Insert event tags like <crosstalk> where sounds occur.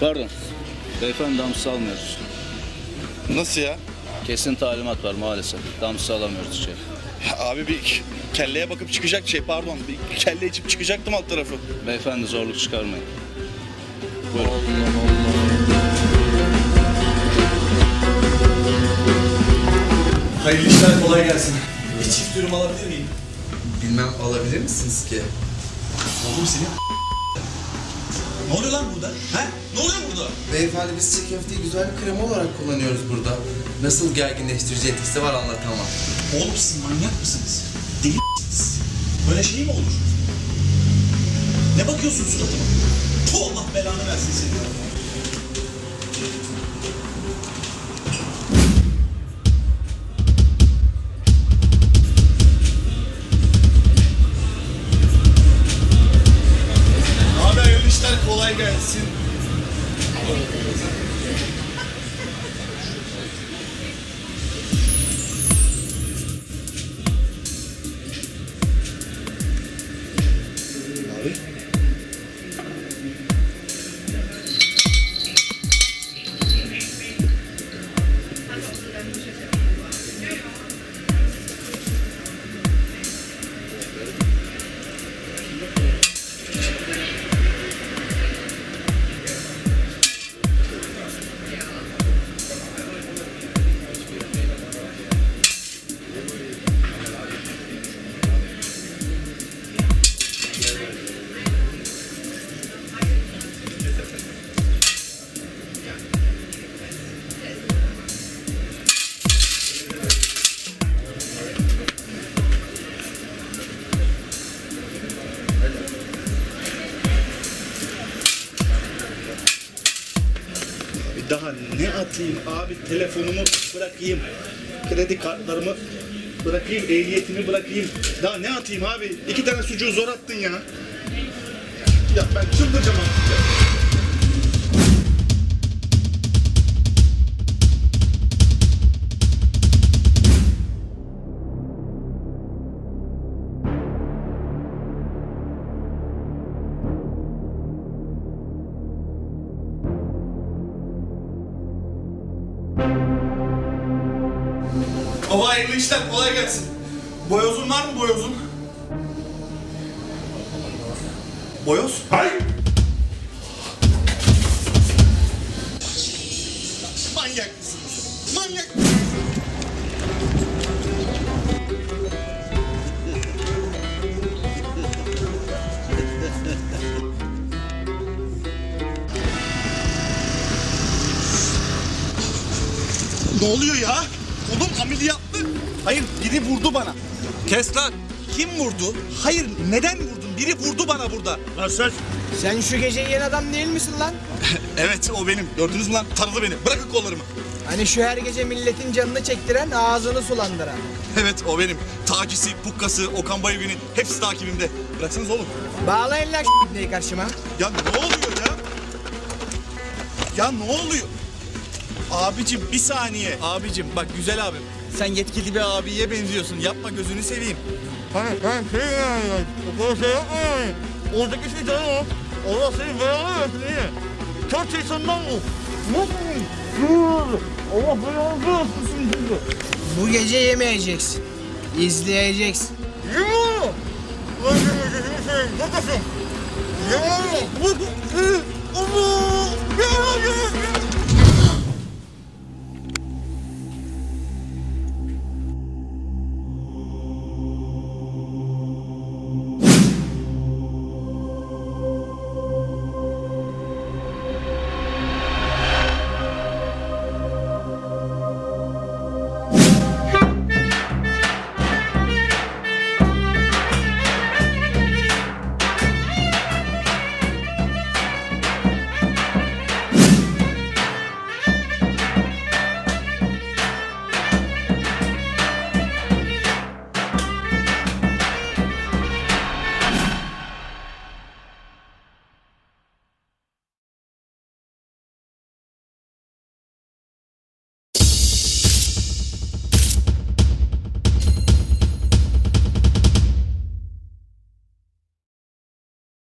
Pardon. Beyefendi damsız almıyoruz. Nasıl ya? Kesin talimat var maalesef. Damsız alamıyoruz içeri. Abi bir kelleye bakıp çıkacak şey pardon. Bir kelle içip çıkacaktım alt tarafı. Beyefendi zorluk çıkarmayın. Buyurun. Hayırlı işler kolay gelsin. Bir çift dürüm alabilir miyim? Bilmem alabilir misiniz ki? Oğlum senin Ne oluyor lan burada? He? Ne oluyor burada? Beyefendi biz çiğ köfteyi güzel bir krema olarak kullanıyoruz burada. Nasıl gerginleştirici etkisi var anlatamam. Oğlum siz manyak mısınız? Deli misiniz? Böyle şey mi olur? Ne bakıyorsun suratıma? Tuh Allah belanı versin seni. Hayırlı işler Daha ne atayım abi telefonumu bırakayım. Kredi kartlarımı bırakayım, ehliyetimi bırakayım. Daha ne atayım abi? İki tane sucuğu zor attın ya. Ya ben çıldıracağım artık ya. Baba hayırlı işler kolay gelsin. Boyozun var mı boyozun? Boyoz? Hayır. Ne oluyor ya? Kolum ameliyatlı. Hayır biri vurdu bana. Kes lan. Kim vurdu? Hayır neden vurdun? Biri vurdu bana burada. Nasıl? Sen şu gece yiyen adam değil misin lan? <laughs> Evet o benim. Gördünüz mü lan? Tanıdı beni. Bırakın kollarımı. Hani şu her gece milletin canını çektiren, ağzını sulandıran. Evet o benim. Tacisi, pukkası, Okan Bayülgen'in hepsi takibimde. Bıraksanız oğlum. Bağlayın lan neyi karşıma. Ya ne oluyor ya? Ya ne oluyor? Abicim bir saniye. Abicim bak güzel abim. Sen yetkili bir abiye benziyorsun. Yapma gözünü seveyim. Hani ben şey yani, o kadar şey yapma yani. Oradaki şey canım o. Allah seni belanı versin iyi. Çok şey senden bu. Nasıl? Allah belanı versin şimdi. Bu gece yemeyeceksin. İzleyeceksin. Yemin ederim. Ben şimdi şey, bakasın. Yemin ederim.